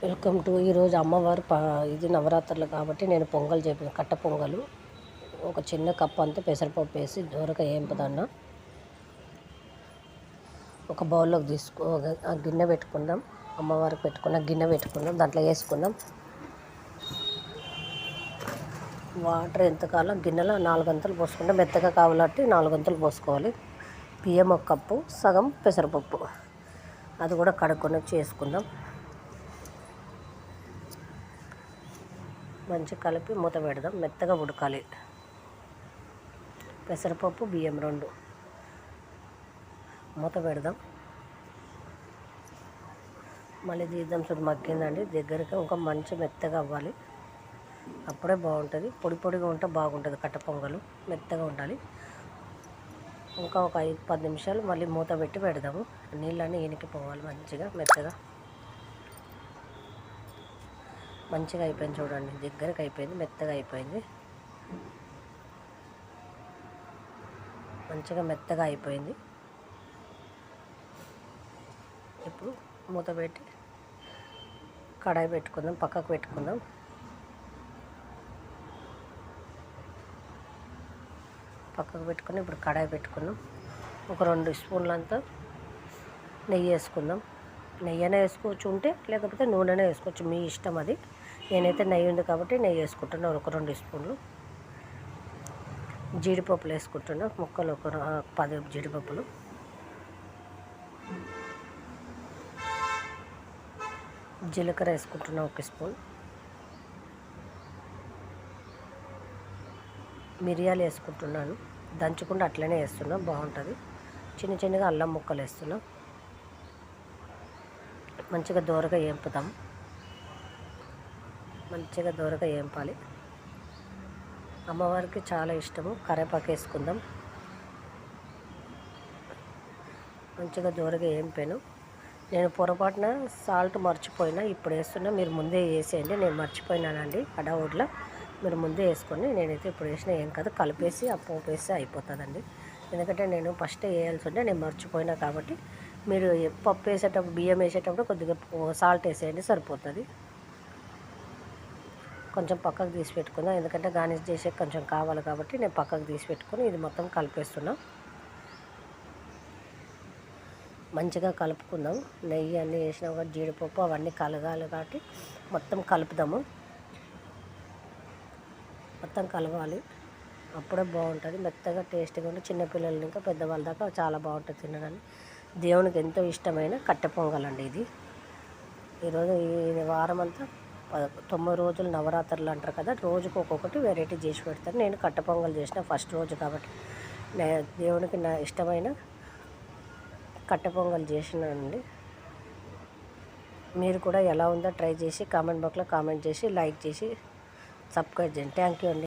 Welcome to ఈరోజు అమ్మవారు ఇది నవరాత్రులు కాబట్టి నేను పొంగల్ చేపిన కట్ట పొంగలు ఒక చిన్న కప్పు అంతా పెసరపప్పు వేసి దూరక ఏంపదన్న. ఒక బౌల్లోకి తీసుకో ఆ గిన్నె పెట్టుకుందాం అమ్మవారికి పెట్టుకున్న గిన్నె పెట్టుకుందాం దాంట్లో వేసుకుందాం. వాటర్ ఎంతకాలం గిన్నెలో నాలుగు గంటలు పోసుకుంటే మెత్తగా కావాలంటే నాలుగు గంటలు పోసుకోవాలి. బియ్యం ఒక కప్పు సగం పెసరపప్పు. అది కూడా కడుక్కొని చేసుకుందాం. మంచిగా కలిపి మూత పెడదాం. మెత్తగా ఉడకాలి. పెసరపప్పు బియ్యం రెండు. మూత పెడదాం. మళ్ళీ తీద్దాం చూడు మగ్గిందండి. దగ్గరికి ఇంకా మంచి మెత్తగా అవ్వాలి. అప్పుడే బాగుంటుంది. పొడి పొడిగా ఉంటే బాగుంటుంది కట్ట పొంగలు. మెత్తగా ఉండాలి. ఇంకా ఒక ఐదు పది నిమిషాలు మళ్ళీ మూత పెట్టి పెడదాము. నీళ్ళన్నీ ఎనికిపోవాలి మంచిగా మెత్తగా. మంచిగా అయిపోయింది చూడండి దగ్గరకు అయిపోయింది మెత్తగా అయిపోయింది. మంచిగా మెత్తగా అయిపోయింది. ఇప్పుడు మూత పెట్టి కడాయి పెట్టుకుందాం పక్కకు పెట్టుకుందాం. పక్కకు పెట్టుకుని ఇప్పుడు కడాయి పెట్టుకుందాం. ఒక రెండు స్పూన్లంతా నెయ్యి వేసుకుందాం. నెయ్యి అయినా వేసుకోవచ్చు ఉంటే లేకపోతే నూనెనే వేసుకోవచ్చు మీ ఇష్టం అది. నేనైతే నెయ్యి ఉంది కాబట్టి నెయ్యి వేసుకుంటున్నా. ఒక రెండు స్పూన్లు. జీడిపప్పులు వేసుకుంటున్నా. ముక్కలు ఒక పది జీడిపప్పులు. జీలకర్ర వేసుకుంటున్నా ఒక స్పూన్. మిరియాలు వేసుకుంటున్నాను. దంచకుండా అట్లనే వేస్తున్నా. బాగుంటుంది. చిన్న చిన్నగా అల్లం ముక్కలు వేస్తున్నా. మంచిగా దోరగా వేపుతాం మంచిగా దోరగా ఏంపాలి. అమ్మవారికి చాలా ఇష్టము. కరేపాకు వేసుకుందాం. మంచిగా దూరగా ఏంపాను నేను పొరపాటున సాల్ట్ మర్చిపోయినా ఇప్పుడు వేస్తున్నా. మీరు ముందే వేసేయండి. నేను మర్చిపోయినానండి అడవుడ్లో మీరు ముందే వేసుకొని నేనైతే ఇప్పుడు వేసిన ఏం కాదు. కలిపేసి ఆ పోపు వేస్తే అయిపోతుందండి. ఎందుకంటే నేను ఫస్ట్ వేయాల్సి ఉంటే నేను మర్చిపోయినా కాబట్టి మీరు పప్పు వేసేటప్పుడు బియ్యం వేసేటప్పుడు కొద్దిగా సాల్ట్ వేసేయండి సరిపోతుంది. కొంచెం పక్కకు తీసి పెట్టుకుందాం ఎందుకంటే గార్నిష్ చేసే కొంచెం కావాలి కాబట్టి నేను పక్కకు తీసి పెట్టుకుని ఇది మొత్తం కలిపేస్తున్నా. మంచిగా కలుపుకుందాం. నెయ్యి అన్నీ వేసినా కూడా జీడిపప్పు అవన్నీ కలగాలి కాబట్టి మొత్తం కలుపుదాము. మొత్తం కలవాలి. అప్పుడే బాగుంటుంది. మెత్తగా టేస్ట్గా ఉండి చిన్నపిల్లల ఇంకా పెద్దవాళ్ళ దాకా చాలా బాగుంటుంది తినడానికి. దేవునికి ఎంతో ఇష్టమైన కట్టె పొంగల్ ఇది. ఈరోజు ఈ వారం అంతా తొమ్మిది రోజులు నవరాత్రులు అంటారు కదా రోజుకు ఒక్కొక్కటి వెరైటీ చేసి పెడతారు. నేను కట్ట పొంగల్ చేసిన ఫస్ట్ రోజు కాబట్టి దేవునికి నా ఇష్టమైన కట్ట పొంగల్ చేసినానండి. మీరు కూడా ఎలా ఉందో ట్రై చేసి కామెంట్ బాక్స్లో కామెంట్ చేసి లైక్ చేసి సబ్స్క్రైబ్ చేయండి. థ్యాంక్ యూ అండి.